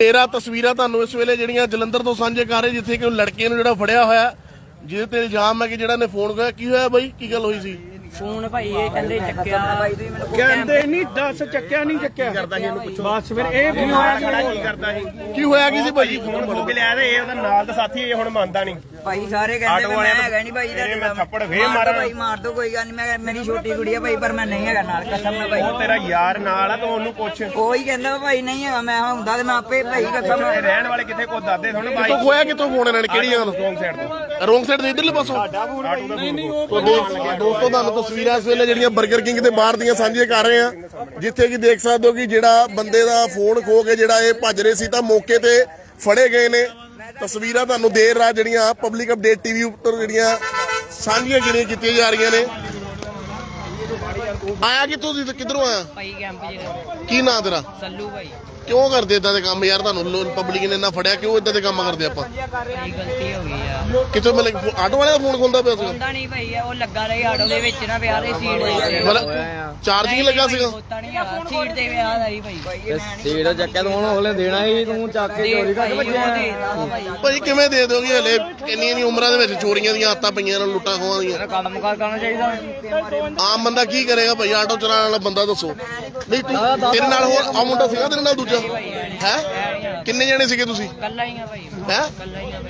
ਤੇਰਾ ਤਸਵੀਰਾਂ ਤੁਹਾਨੂੰ ਇਸ ਵੇਲੇ ਜਿਹੜੀਆਂ ਜਲੰਧਰ ਤੋਂ ਸਾਂਝੇ ਕਰ ਰਹੇ ਜਿੱਥੇ ਕਿ ਉਹ ਲੜਕੇ ਨੂੰ ਜਿਹੜਾ ਫੜਿਆ ਹੋਇਆ ਜਿਹਦੇ ਤੇ ਇਲਜ਼ਾਮ ਹੈ ਕਿ ਜਿਹੜਾ ਨੇ ਫੋਨ ਕਰਿਆ। ਕੀ ਹੋਇਆ ਬਾਈ? ਕੀ ਗੱਲ ਹੋਈ ਸੀ? ਫੋਨ ਭਾਈ ਇਹ ਕਹਿੰਦੇ ਚੱਕਿਆ। ਕਹਿੰਦੇ ਨਹੀਂ ਦੱਸ ਚੱਕਿਆ ਨਹੀਂ ਚੱਕਿਆ। ਕਰਦਾ ਸੀ ਇਹਨੂੰ ਪੁੱਛੋ। ਬਸ ਫਿਰ ਇਹ ਕੀ ਹੋਇਆ ਕੀ ਕਰਦਾ ਸੀ? ਕੀ ਹੋਇਆ ਕੀ ਸੀ ਭਾਈ? ਫੋਨ ਖੋ ਕੇ ਲਿਆ ਤੇ ਇਹ ਉਹਦਾ ਨਾਲ ਦਾ ਸਾਥੀ ਇਹ ਹੁਣ ਮੰਨਦਾ ਨਹੀਂ। ਭਾਈ ਸਾਰੇ ਕਹਿੰਦੇ ਮੈਂ ਤੋਂ ਹੈਗਾ ਨਹੀਂ ਭਾਈ ਤੁਹਾਡੇ ਮੈਂ ਥੱਪੜ ਫੇਰ ਮਾਰ। ਭਾਈ ਮਾਰ ਦੋ ਕੋਈ ਗੱਲ ਨਹੀਂ ਮੈਂ ਮੇਰੀ ਛੋਟੀ ਕੁੜੀ ਆ ਭਾਈ ਪਰ ਮੈਂ ਨਹੀਂ ਹੈਗਾ ਨਾਲ ਕਸਮ ਨਾਲ ਭਾਈ। ਉਹ ਤੇਰਾ ਯਾਰ ਨਾਲ ਆ ਤੂੰ ਉਹਨੂੰ ਪੁੱਛ। ਉਹ ਹੀ ਕਹਿੰਦਾ ਭਾਈ ਨਹੀਂ ਹੈਗਾ ਮੈਂ ਹੁੰਦਾ ਤੇ ਮੈਂ ਆਪੇ ਭਾਈ ਕਸਮ ਰਹਿਣ ਵਾਲੇ ਕਿੱਥੇ ਕੋ ਦਾਦੇ ਥੋੜੇ ਬਾਈ ਕਿੱਥੋਂ ਖੋਇਆ ਕਿੱਥੋਂ ਫੋਨ ਇਹਨਾਂ ਨੇ ਕਿਹੜੀ ਜਗ੍ਹਾ ਰੋਂਗ ਸਾਈਡ ਤੋਂ। ਤੋਂ ਰੋਂਗ ਸਾਈਡ ਦੇ ਇਧਰਲੇ ਪਾਸੋਂ? ਤੋ ਦੋਸਤੋ ਦੋਸਤੋ ਤੁਹਾਨੂੰ ਤਸਵੀਰਾਂ ਇਸ ਵੇਲੇ ਜਿਹੜੀਆਂ 버ਗਰ ਕਿੰਗ ਦੇ ਬਾਹਰ ਦੀਆਂ ਸਾਂਝੀਆਂ ਕਰ ਰਹੇ ਆ ਜਿੱਥੇ ਕਿ ਦੇਖ ਸਕਦੇ ਹੋ ਕਿ ਜਿਹੜਾ ਬੰਦੇ ਦਾ ਫੋਨ ਖੋ ਕੇ ਜਿਹੜਾ ਇਹ ਭੱਜ ਰਹੇ ਸੀ ਤਾਂ ਮੌਕੇ ਤੇ ਫੜੇ ਗਏ ਨੇ। ਤਸਵੀਰਾਂ ਤੁਹਾਨੂੰ ਦੇਰ ਰਾਤ ਜਿਹੜੀਆਂ ਪਬਲਿਕ ਅਪਡੇਟ ਟੀਵੀ ਉੱਪਰ ਜਿਹੜੀਆਂ ਸਾਂਝੀਆਂ ਜਿਹੜੀਆਂ ਕੀਤੀਆਂ ਜਾ ਰਹੀਆਂ ਨੇ। ਆਇਆ ਕਿੱਥੋਂ ਸੀ ਤੇ ਕਿੱਧਰੋਂ ਆਇਆ? ਭਾਈ ਕੈਂਪ ਜਿਹੜਾ ਕੀ ਨਾਂ ਤੇਰਾ? ਸੱਲੂ ਭਾਈ। ਕਿਉਂ ਕਰਦੇ ਇਦਾਂ ਦੇ ਕੰਮ ਯਾਰ ਤੁਹਾਨੂੰ ਪਬਲਿਕ ਨੇ ਇੰਨਾ ਫੜਿਆ ਕਿਉਂ ਇਦਾਂ ਦੇ ਕੰਮ ਕਰਦੇ ਆਪਾਂ? ਭਾਈ ਗਲਤੀ ਹੋ ਗਈ ਆ? ਕਿੱਥੋਂ ਮਿਲੇ ਆਟੋ ਵਾਲੇ ਦਾ ਫੋਨ ਖੁੰਦਾ ਪਿਆ ਸੀ ਹੁੰਦਾ ਨਹੀਂ ਭਾਈ ਉਹ ਲੱਗਾ ਰਹੀ ਆਟੋ ਦੇ ਵਿੱਚ ਨਾ ਵਿਆਹ ਦੇ ਸੀਟ ਦੇ ਉੱਤੇ। ਮਤਲਬ ਚਾਰਜਿੰਗ ਲੱਗਾ ਸੀਗਾ? ਹੋਤਾ ਨਹੀਂ ਆ ਸੀਟ ਤੇ ਵਿਆਹ ਦਾ ਹੀ ਭਾਈ। ਸੀਟ ਚੱਕਿਆ ਤੂੰ ਹੁਣ ਹਲੇ ਦੇਣਾ ਹੀ ਤੂੰ ਚੱਕ ਕੇ ਚੋਰੀ ਕਰ ਭਾਈ ਉਹ ਦੇਤਾ ਭਾਈ। ਕਿਵੇਂ ਦੇ ਦੋਗੇ ਹਲੇ? ਇੰਨੀ ਇੰਨੀ ਉਮਰਾਂ ਦੇ ਵਿੱਚ ਚੋਰੀਆਂ ਦੀਆਂ ਆਦਤਾਂ ਪਈਆਂ ਨੂੰ ਲੁੱਟਾਂ ਖੋਹਾਂ ਦੀਆਂ? ਕੰਮ ਕਾਰ ਕਰਨਾ ਚਾਹੀਦਾ। ਆਮ ਬੰਦਾ ਕੀ ਕਰੇਗਾ ਭਾਈ? ਆਟੋ ਚਲਾਉਣ ਵਾਲਾ ਬੰਦਾ ਦੱਸੋ। ਨਹੀਂ ਤੂੰ ਤੇਰੇ ਨਾਲ ਹੋਰ ਆ ਮੁੰਡਾ ਸੀਗਾ ਤੇਰੇ ਨਾਲ ਦੂਜਾ? ਹੈ? ਕਿੰਨੇ ਜਣੇ ਸੀਗੇ ਤੁਸੀਂ? ਕੱਲਾ ਹੀ ਆ ਭਾਈ। ਹੈ?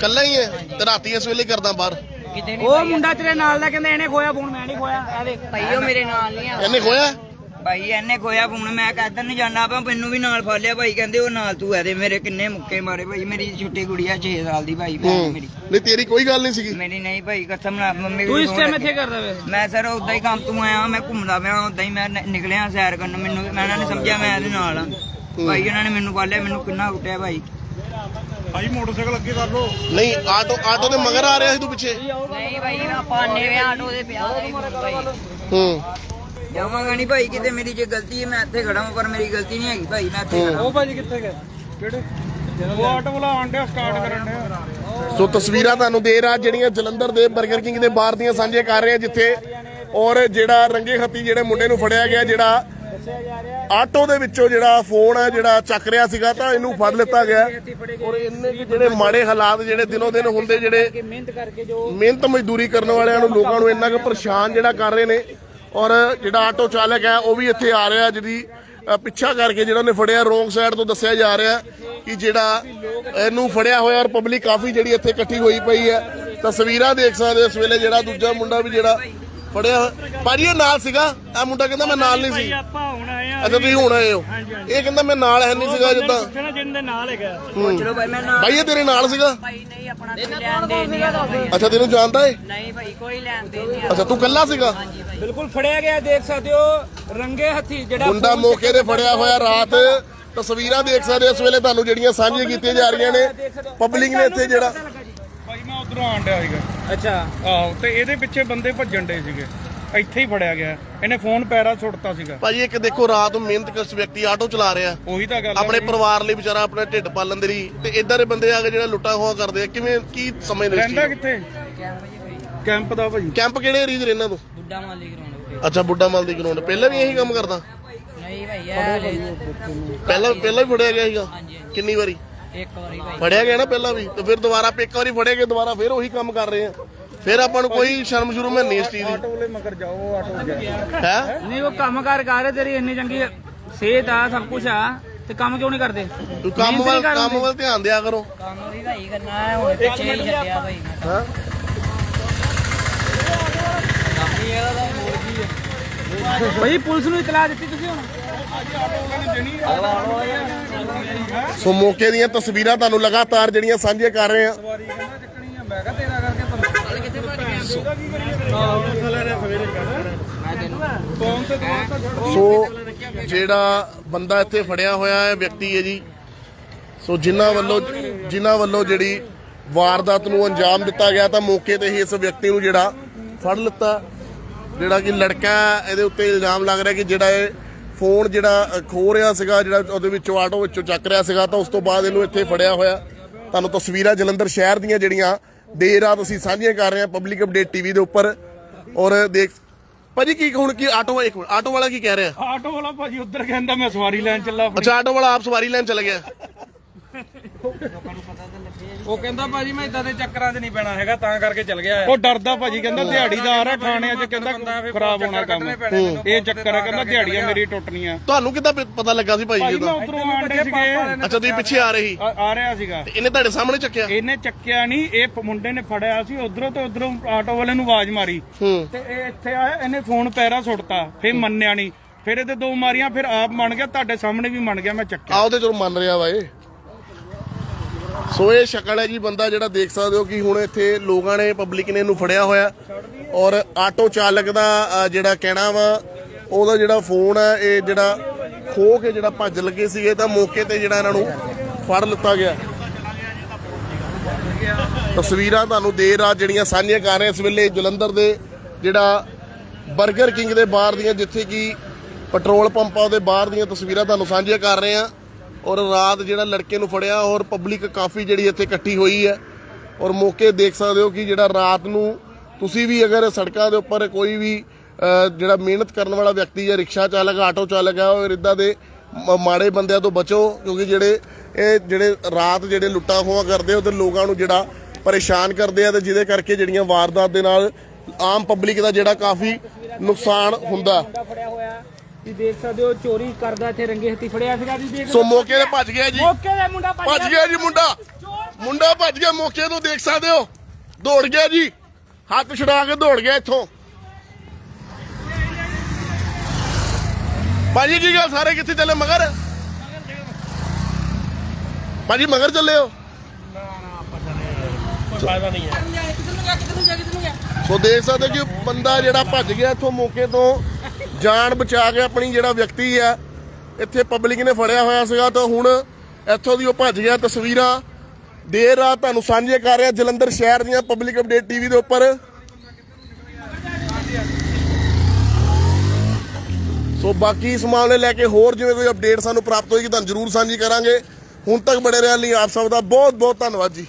ਕੱਲਾ ਹੀ ਹੈ ਤੇ ਰਾਤੀ ਇਸ ਵੇਲੇ ਕਰਦਾ ਬਾਹਰ? ਕਿਤੇ ਨਹੀਂ ਉਹ ਮੁੰਡਾ ਤੇਰੇ ਨਾਲ ਦਾ ਕਹਿੰਦਾ ਇਹਨੇ ਖੋਇਆ ਫੋਨ ਮੈਂ ਨਹੀਂ ਖੋਇਆ। ਇਹ ਦੇਖ। ਭਾਈ ਉਹ ਮੇਰੇ ਨਾਲ ਨਹੀਂ ਆ। ਇਹਨੇ ਖੋਇਆ? ਭਾਈ ਇਹਨੇ ਖੋਇਆ ਫੋਨ ਮੈਂ ਕਹਿੰਦਾ ਨਹੀਂ ਜਾਣਾ ਆਪਾਂ ਮੈਨੂੰ ਵੀ ਨਾਲ ਫੜ ਲਿਆ ਭਾਈ ਕਹਿੰਦੇ ਉਹ ਨਾਲ ਤੂੰ ਇਹਦੇ ਮੇਰੇ ਕਿੰਨੇ ਮੁੱਕੇ ਮਾਰੇ ਭਾਈ ਮੇਰੀ ਛੋਟੀ ਕੁੜੀ ਆ 6 ਸਾਲ ਦੀ ਭਾਈ ਭੈਣ। ਮੇਰੀ। ਨਹੀਂ ਤੇਰੀ ਕੋਈ ਗੱਲ ਨਹੀਂ ਸੀਗੀ। ਮੇਰੀ ਨਹੀਂ ਭਾਈ ਕਸਮ ਨਾਲ ਮੰਮੀ ਤੂੰ ਇਸ ਟਾਈਮ। ਇੱਥੇ ਕਰਦਾ ਵੇ। ਮੈਂ ਸਰ ਉਦਾਂ ਹੀ ਕੰਮ ਤੋਂ ਆਇਆ ਮੈਂ ਘੁੰਮਦਾ ਪਿਆ ਉਦਾਂ ਹੀ ਮੈਂ ਨਿਕਲਿਆ ਸੈਰ ਕਰਨ ਮੈਨੂੰ ਮੈਂ ਇਹਨਾਂ ਨੇ ਸਮਝਿਆ ਮੈਂ ਇਹਦੇ ਨਾਲ ਆ। ਭਾਈ ਇਹਨਾਂ ਨੇ ਮੈਨੂੰ ਫੜ ਲਿਆ ਮੈਨੂੰ ਕਿੰਨਾ ਉੱਟਿਆ ਭਾਈ। ਭਾਈ ਮੋਟਰਸਾਈਕਲ ਅੱਗੇ ਕਰ ਲੋ ਨਹੀਂ ਆਟੋ ਆਟੋ ਦੇ ਮਗਰ ਆ ਰਿਹਾ ਸੀ ਤੂੰ ਪਿੱਛੇ। ਨਹੀਂ ਭਾਈ ਆਪਾਂ ਨੇ ਵਿਆਹ ਆਟੋ ਦੇ ਵਿਆਹ ਦਾ ਹੀ ਭਾਈ। ਹੂੰ। ਜਾਵਾਂਗਾ ਨਹੀਂ ਭਾਈ ਕਿਤੇ ਮੇਰੀ ਜੇ ਗਲਤੀ ਹੈ ਮੈਂ ਇੱਥੇ ਖੜਾ ਹਾਂ ਪਰ ਮੇਰੀ ਗਲਤੀ ਨਹੀਂ ਹੈਗੀ ਭਾਈ ਮੈਂ ਇੱਥੇ ਖੜਾ। ਉਹ ਭਾਜੀ ਕਿੱਥੇ ਗਏ? ਕਿਹੜੇ? ਉਹ ਆਟੋ ਵਾਲਾ ਆਂਡਿਆ ਸਟਾਰਟ ਕਰਨ ਡਿਆ। ਸੋ ਤਸਵੀਰਾਂ ਤੁਹਾਨੂੰ ਦੇ ਰਾਤ ਜਿਹੜੀਆਂ ਜਲੰਧਰ ਦੇ 버ਗਰ ਕਿੰਗ ਦੇ ਬਾਹਰ ਦੀਆਂ ਸਾਂਝੇ ਕਰ ਰਹੇ ਆ ਜਿੱਥੇ ਔਰ ਜਿਹੜਾ ਰੰਗੇ ਖੱਤੀ ਜਿਹੜੇ ਮੁੰਡੇ ਨੂੰ ਫੜਿਆ ਗਿਆ ਜਿਹੜਾ ਆਟੋ ਦੇ ਵਿੱਚੋਂ ਜਿਹੜਾ ਫੋਨ ਹੈ ਜਿਹੜਾ ਚੱਕ ਰਿਹਾ ਸੀਗਾ, ਤਾਂ ਇਹਨੂੰ ਫੜ ਲਿੱਤਾ ਗਿਆ। ਔਰ ਇੰਨੇ ਜਿਹੜੇ ਮਾੜੇ ਹਾਲਾਤ ਜਿਹੜੇ ਦਿਨੋਂ ਦਿਨ ਹੁੰਦੇ ਜਿਹੜੇ ਮਿਹਨਤ ਕਰਕੇ ਜੋ ਮਿਹਨਤ ਮਜ਼ਦੂਰੀ ਕਰਨ ਵਾਲਿਆਂ ਨੂੰ, ਲੋਕਾਂ ਨੂੰ ਇੰਨਾ ਕੁ ਪਰੇਸ਼ਾਨ ਜਿਹੜਾ ਕਰ ਰਹੇ ਨੇ। ਔਰ ਜਿਹੜਾ ਆਟੋ ਚਾਲਕ ਹੈ ਉਹ ਵੀ ਇੱਥੇ ਆ ਰਿਹਾ ਜਿਹੜੀ ਪਿੱਛਾ ਕਰਕੇ ਜਿਹੜਾ ਉਹਨੇ ਫੜਿਆ, ਰੋਂਗ ਸਾਈਡ ਤੋਂ ਦੱਸਿਆ ਜਾ ਰਿਹਾ ਕਿ ਜਿਹੜਾ ਇਹਨੂੰ ਫੜਿਆ ਹੋਇਆ ਔਰ ਪਬਲਿਕ ਕਾਫੀ ਜਿਹੜੀ ਇੱਥੇ ਇਕੱਠੀ ਹੋਈ ਪਈ ਹੈ। ਤਸਵੀਰਾਂ ਦੇਖ ਸਕਦੇ ਹੋ, ਇਸ ਵੇਲੇ ਜਿਹੜਾ ਦੂਜਾ ਮੁੰਡਾ ਵੀ ਜਿਹੜਾ ਫੜਿਆ ਭਾਜੀ ਇਹ ਨਾਲ ਸੀਗਾ। ਆ ਮੁੰਡਾ ਕਹਿੰਦਾ ਮੈਂ ਨਾਲ ਨਹੀਂ ਸੀ। ਆਪਾਂ ਹੁਣ ਆਏ ਆ ਅੱਛਾ ਤੁਸੀਂ ਹੁਣ ਆਏ ਹੋ। ਇਹ ਕਹਿੰਦਾ ਮੈਂ ਨਾਲ ਹੈ ਨਹੀਂ ਸੀਗਾ ਜਿੱਦਾਂ। ਨਾ ਜਿਹਦੇ ਨਾਲ ਹੈਗਾ। ਚਲੋ ਭਾਈ ਮੈਂ ਨਾ ਭਾਈ ਇਹ ਤੇਰੇ ਨਾਲ ਸੀਗਾ? ਭਾਈ ਨਹੀਂ ਆਪਣਾ ਕੋਈ ਲੈਣ ਦੇ ਨਹੀਂ ਆ ਭਾਈ ਅੱਛਾ ਤੈਨੂੰ ਜਾਣਦਾ ਏ? ਨਹੀਂ ਭਾਈ ਕੋਈ ਲੈਣ ਦੇ ਨਹੀਂ ਆ ਅੱਛਾ ਤੂੰ ਕੱਲਾ ਸੀਗਾ? ਬਿਲਕੁਲ ਫੜਿਆ ਗਿਆ ਦੇਖ ਸਕਦੇ ਹੋ ਰੰਗੇ ਹੱਥੀ ਜਿਹੜਾ ਮੁੰਡਾ ਮੌਕੇ ਤੇ ਫੜਿਆ ਹੋਇਆ ਰਾਤ। ਤਸਵੀਰਾਂ ਦੇਖ ਸਕਦੇ ਹੋ ਇਸ ਵੇਲੇ ਤੁਹਾਨੂੰ ਜਿਹੜੀਆਂ ਸਾਂਝੀਆਂ ਕੀਤੀਆਂ ਜਾ ਰਹੀਆਂ ਨੇ। ਪਬਲਿਕ ਨੇ ਇੱਥੇ ਜਿਹੜਾ ਉਧਰੋਂ ਆਣ ਡਿਆ ਸੀਗਾ। ਅੱਛਾ। ਆਹੋ ਤੇ ਇਹਦੇ ਪਿੱਛੇ ਬੰਦੇ ਭੱਜਣ ਡੇ ਸੀਗੇ। ਇੱਥੇ ਹੀ ਫੜਿਆ ਗਿਆ। ਇਹਨੇ ਫੋਨ ਪੈਰਾ ਸੁੱਟਤਾ ਸੀਗਾ। ਭਾਜੀ ਇੱਕ ਦੇਖੋ ਰਾਤ ਨੂੰ ਮਿਹਨਤ ਕਰ ਵਿਅਕਤੀ ਆਟੋ ਚਲਾ ਰਿਹਾ। ਉਹੀ ਤਾਂ ਗੱਲ ਆ ਆਪਣੇ ਪਰਿਵਾਰ ਲਈ ਵਿਚਾਰਾ ਆਪਣੇ ਢਿੱਡ ਪਾਲਣ ਦੇ ਲਈ। ਤੇ ਇਦਾਂ ਦੇ ਬੰਦੇ ਆ ਕੇ ਜਿਹੜਾ ਲੁੱਟਾ ਖੋਹ ਕਰਦੇ ਆ ਕਿਵੇਂ ਕੀ ਰਹਿੰਦਾ ਚੀਜ਼ ਕਿੱਥੇ? ਕੈਂਪ ਜੀ ਭਾਈ ਕੈਂਪ ਦਾ ਭਾਈ ਕੈਂਪ ਕਿਹੜੇ ਏਰੀਏ 'ਚ ਰਹਿਣਾ ਤੂੰ? ਬੁੱਢਾ ਮਾਲੀ ਕਰਾਉਣਾ ਅੱਛਾ ਬੁੱਢਾ ਮਲ ਦੀ ਗਰਾਊਂਡ। ਪਹਿਲਾਂ ਵੀ ਇਹੀ ਕੰਮ ਕਰਦਾ? ਨਹੀਂ ਭਾਈ ਇਹ ਪਹਿਲਾਂ ਪਹਿਲਾਂ ਵੀ ਫੜਿਆ ਗਿਆ ਸੀਗਾ? ਹਾਂਜੀ। ਕਿੰਨੀ ਵਾਰੀ? ਇੱਕ ਵਾਰੀ ਭਾਈ। ਫੜਿਆ ਗਿਆ ਨਾ ਪਹਿਲਾਂ ਵੀ ਤੇ ਫਿਰ ਦੁਬਾਰਾ ਇੱਕ ਵਾਰੀ ਫੜੇ ਗਏ ਦੁਬਾਰਾ ਫਿਰ ਉਹੀ ਕੰਮ ਕਰ ਰਹੇ ਆ। ਫਿਰ ਆਪਾਂ ਨੂੰ ਕੋਈ ਸ਼ਰਮ ਸ਼ੁਰੂ ਮੈਂ ਨਹੀਂ ਇਸ ਚੀਜ਼ ਦੀ। ਆਟੋ ਵਾਲੇ ਮਗਰ ਜਾਓ ਆਟੋ ਗਿਆ। ਹੈ? ਨਹੀਂ ਉਹ ਕੰਮ ਕਾਰ ਕਰ ਰਹੇ ਤੇਰੀ ਇੰਨੀ ਚੰਗੀ ਸਿਹਤ ਆ ਸਭ ਕੁਝ ਆ ਤੇ ਕੰਮ ਕਿਉਂ ਨਹੀਂ ਕਰਦੇ? ਤੂੰ ਕੰਮ ਵੱਲ ਕੰਮ ਵੱਲ ਧਿਆਨ ਦਿਆ ਕਰੋ। ਕੰਮ ਵੀ ਭਾਈ ਕਰਨਾ ਹੈ ਹੁਣ ਪਿੱਛੇ ਹੀ? ਛੱਡਿਆ ਭਾਈ ਮੈਂ ਹਾਂ। ਭਾਈ ਪੁਲਿਸ ਨੂੰ ਇਤਲਾਹ ਦਿੱਤੀ ਤੁਸੀਂ ਹੁਣ? ਸੋ ਮੌਕੇ ਦੀਆਂ ਤਸਵੀਰਾਂ ਤੁਹਾਨੂੰ ਲਗਾਤਾਰ ਜਿਹੜੀਆਂ ਸਾਂਝੀਆਂ ਕਰ ਰਹੇ ਆ ਸੋ ਜਿਹੜਾ ਬੰਦਾ ਇੱਥੇ ਫੜਿਆ ਹੋਇਆ ਹੈ, ਵਿਅਕਤੀ ਹੈ ਜੀ। ਸੋ ਜਿਨ੍ਹਾਂ ਵੱਲੋਂ ਜਿਨ੍ਹਾਂ ਵੱਲੋਂ ਜਿਹੜੀ ਵਾਰਦਾਤ ਨੂੰ ਅੰਜਾਮ ਦਿੱਤਾ ਗਿਆ ਤਾਂ ਮੌਕੇ ਤੇ ਹੀ ਇਸ ਵਿਅਕਤੀ ਨੂੰ ਜਿਹੜਾ ਫੜ ਲਿੱਤਾ। ਜਿਹੜਾ ਕਿ ਲੜਕਾ ਇਹਦੇ ਉੱਤੇ ਇਲਜ਼ਾਮ ਲੱਗ ਰਿਹਾ ਕਿ ਜਿਹੜਾ ਇਹ ਫੋਨ ਜਿਹੜਾ ਖੋ ਰਿਹਾ ਸੀਗਾ ਜਿਹੜਾ ਉਹਦੇ ਵਿੱਚੋਂ ਆਟੋ ਵਿੱਚੋਂ ਚੱਕ ਰਿਹਾ ਸੀਗਾ ਤਾਂ ਉਸ ਤੋਂ ਬਾਅਦ ਇਹਨੂੰ ਇੱਥੇ ਫੜਿਆ ਹੋਇਆ। ਤੁਹਾਨੂੰ ਤਸਵੀਰਾਂ ਜਲੰਧਰ ਸ਼ਹਿਰ ਦੀਆਂ ਜਿਹੜੀਆਂ ਦੇਰ ਰਾਤ ਅਸੀਂ ਸਾਂਝੀਆਂ ਕਰ ਰਹੇ ਹਾਂ ਪਬਲਿਕ ਅਪਡੇਟ ਟੀਵੀ ਦੇ ਉੱਪਰ। ਔਰ ਦੇਖ ਭਾਜੀ ਕੀ ਹੁਣ ਕੀ ਆਟੋ ਇੱਕ ਮਿੰਟ ਆਟੋ ਵਾਲਾ ਕੀ ਕਹਿ ਰਿਹਾ? ਆਟੋ ਵਾਲਾ ਭਾਜੀ ਉਧਰ ਕਹਿੰਦਾ ਮੈਂ ਸਵਾਰੀ ਲੈਣ ਚੱਲਾ ਅੱਛਾ ਆਟੋ ਵਾਲਾ ਆਪ ਸਵਾਰੀ ਲੈਣ ਚਲਾ ਗਿਆ। ਉਹ ਕਹਿੰਦਾ ਭਾਜੀ ਮੈਂ ਇਦਾਂ ਦੇ ਚੱਕਰਾਂ 'ਚ ਨਹੀਂ ਪੈਣਾ ਹੈਗਾ ਤਾਂ ਕਰਕੇ ਚੱਲ ਗਿਆ ਉਹ ਡਰਦਾ ਭਾਜੀ ਕਹਿੰਦਾ ਦਿਹਾੜੀਦਾਰ ਆ ਖਾਣਿਆਂ 'ਚ ਕਹਿੰਦਾ ਖਰਾਬ ਹੋਣਾ ਕੰਮ। ਇਹ ਚੱਕਰ ਹੈ ਕਹਿੰਦਾ ਦਿਹਾੜੀਆਂ ਮੇਰੀ ਟੁੱਟਣੀਆਂ। ਤੁਹਾਨੂੰ ਕਿੱਦਾਂ ਪਤਾ ਲੱਗਾ ਸੀ ਭਾਈ ਭਾਜੀ ਮੈਂ ਦਾ ਉਧਰੋਂ ਆਂਡੇ ਸੀਗੇ। ਅੱਛਾ ਤੁਸੀਂ ਪਿੱਛੇ ਆ ਰਹੇ ਆ ਆ ਰਿਹਾ ਸੀਗਾ। ਤੇ ਇਹਨੇ ਤੁਹਾਡੇ ਸਾਹਮਣੇ ਚੱਕਿਆ? ਇਹਨੇ ਚੱਕਿਆ ਨਹੀਂ ਇਹ ਪ- ਮੁੰਡੇ ਨੇ ਫੜਿਆ ਸੀ ਉਧਰੋਂ ਤੇ ਉਧਰੋਂ ਆਟੋ ਵਾਲੇ ਨੂੰ ਆਵਾਜ਼ ਮਾਰੀ। ਹੂੰ। ਤੇ ਇਹ ਇੱਥੇ ਆਇਆ ਇਹਨੇ ਫੋਨ ਪੈਰਾ ਸੁੱਟਤਾ ਫਿਰ ਮੰਨਿਆ ਨਹੀਂ। ਫਿਰ ਇਹਦੇ ਦੋ ਮਾਰੀਆਂ ਫਿਰ ਆਪ ਮੰਨ ਗਿਆ ਤੁਹਾਡੇ ਸਾਹਮਣੇ ਵੀ ਮੰਨ ਗਿਆ ਮੈਂ ਚੱਕਿਆ। ਤੇ ਚਲੋ ਮੰਨ ਰਿਹਾ ਵਾ ਇਹ। ਸੋ ਇਹ ਸ਼ਕਲ ਹੈ ਜੀ, ਬੰਦਾ ਜਿਹੜਾ ਦੇਖ ਸਕਦੇ ਹੋ ਕਿ ਹੁਣ ਇੱਥੇ ਲੋਕਾਂ ਨੇ ਪਬਲਿਕ ਨੇ ਇਹਨੂੰ ਫੜਿਆ ਹੋਇਆ। ਔਰ ਆਟੋ ਚਾਲਕ ਦਾ ਜਿਹੜਾ ਕਹਿਣਾ ਵਾ, ਉਹਦਾ ਜਿਹੜਾ ਫੋਨ ਹੈ, ਇਹ ਜਿਹੜਾ ਖੋ ਕੇ ਜਿਹੜਾ ਭੱਜ ਲੱਗੇ ਸੀਗੇ, ਤਾਂ ਮੌਕੇ ਤੇ ਜਿਹੜਾ ਇਹਨਾਂ ਨੂੰ ਫੜ ਲਿੱਤਾ ਗਿਆ। ਤਸਵੀਰਾਂ ਤੁਹਾਨੂੰ ਦੇਰ ਰਾਤ ਜਿਹੜੀਆਂ ਸਾਂਝੀਆਂ ਕਰ ਰਹੇ ਇਸ ਵੇਲੇ ਜਲੰਧਰ ਦੇ ਜਿਹੜਾ 버ਗਰ ਕਿੰਗ ਦੇ ਬਾਹਰ ਦੀਆਂ, ਜਿੱਥੇ ਕਿ ਪੈਟਰੋਲ ਪੰਪਾਂ ਦੇ ਬਾਹਰ ਦੀਆਂ ਤਸਵੀਰਾਂ ਤੁਹਾਨੂੰ ਸਾਂਝੀਆਂ ਕਰ ਰਹੇ ਆ। ਔਰ ਰਾਤ ਜਿਹੜਾ ਲੜਕੇ ਨੂੰ ਫੜਿਆ, ਔਰ ਪਬਲਿਕ ਕਾਫੀ ਜਿਹੜੀ ਇੱਥੇ ਇਕੱਠੀ ਹੋਈ ਹੈ। ਔਰ ਮੌਕੇ ਦੇਖ ਸਕਦੇ ਹੋ ਕਿ ਜਿਹੜਾ ਰਾਤ ਨੂੰ ਤੁਸੀਂ ਵੀ ਅਗਰ ਸੜਕਾਂ ਦੇ ਉੱਪਰ ਕੋਈ ਵੀ ਜਿਹੜਾ ਮਿਹਨਤ ਕਰਨ ਵਾਲਾ ਵਿਅਕਤੀ ਜਾਂ ਰਿਕਸ਼ਾ ਚਾਲਕ, ਆਟੋ ਚਾਲਕ ਹੈ ਔਰ ਇਦਾਂ ਦੇ ਮ- ਮਾੜੇ ਬੰਦਿਆਂ ਤੋਂ ਬਚੋ, ਕਿਉਂਕਿ ਜਿਹੜੇ ਇਹ ਜਿਹੜੇ ਰਾਤ ਜਿਹੜੇ ਲੁੱਟਾਂ ਖੋਹਾਂ ਕਰਦੇ ਉਹ ਤੇ ਲੋਕਾਂ ਨੂੰ ਜਿਹੜਾ ਪਰੇਸ਼ਾਨ ਕਰਦੇ ਆ, ਤੇ ਜਿਹਦੇ ਕਰਕੇ ਜਿਹੜੀਆਂ ਵਾਰਦਾਤ ਦੇ ਨਾਲ ਆਮ ਪਬਲਿਕ ਦਾ ਜਿਹੜਾ ਕਾਫੀ ਨੁਕਸਾਨ ਹੁੰਦਾ। ਦੇਖ ਸਕਦੇ ਹੋ ਚੋਰੀ ਕਰਦਾ ਇੱਥੇ ਰੰਗੇ ਹੱਥੀ ਫੜਿਆ ਸੀਗਾ ਜੀ ਦੇਖ ਸੋ ਮੌਕੇ ਤੇ ਭੱਜ ਗਿਆ ਜੀ। ਮੌਕੇ ਤੇ ਮੁੰਡਾ ਭੱਜ ਭੱਜ ਗਿਆ। ਜੀ ਮੁੰਡਾ। ਮੁੰਡਾ ਭੱਜ ਗਿਆ ਮੌਕੇ ਤੋਂ ਦੇਖ ਸਕਦੇ ਹੋ। ਦੌੜ ਗਿਆ ਜੀ। ਹੱਥ ਛੁਡਾ ਕੇ ਦੌੜ ਗਿਆ ਇੱਥੋਂ। ਭਾਜੀ ਕੀ ਗੱਲ ਸਾਰੇ ਕਿੱਥੇ ਚੱਲੇ? ਮਗਰ? ਭਾਜੀ ਮਗਰ ਚੱਲੇ ਹੋ। ਸੋ ਦੇਖ ਸਕਦੇ ਹੋ ਕਿ ਬੰਦਾ ਜਿਹੜਾ ਭੱਜ ਗਿਆ ਇੱਥੋਂ ਮੌਕੇ ਤੋਂ ਜਾਨ ਬਚਾ ਕੇ ਆਪਣੀ ਜਿਹੜਾ ਵਿਅਕਤੀ ਆ, ਇੱਥੇ ਪਬਲਿਕ ਨੇ ਫੜਿਆ ਹੋਇਆ ਸੀਗਾ ਤਾਂ ਹੁਣ ਇੱਥੋਂ ਦੀ ਉਹ ਭੱਜ ਗਿਆ ਤਸਵੀਰਾਂ। ਦੇਰ ਰਾਤ ਤੁਹਾਨੂੰ ਸਾਂਝੇ ਕਰ ਰਿਹਾ ਜਲੰਧਰ ਸ਼ਹਿਰ ਦੀਆਂ ਪਬਲਿਕ ਅਪਡੇਟ ਟੀਵੀ ਦੇ ਉੱਪਰ। ਸੋ ਬਾਕੀ ਇਸ ਮਾਮਲੇ ਲੈ ਕੇ ਹੋਰ ਜਿਵੇਂ ਕੋਈ ਅਪਡੇਟ ਸਾਨੂੰ ਪ੍ਰਾਪਤ ਹੋਏਗੀ, ਤੁਹਾਨੂੰ ਜ਼ਰੂਰ ਸਾਂਝੀ ਕਰਾਂਗੇ। ਹੁਣ ਤੱਕ ਬੜੇ ਰਹਿਣ ਲਈ ਆਪ ਸਭ ਦਾ ਬਹੁਤ ਬਹੁਤ ਧੰਨਵਾਦ ਜੀ।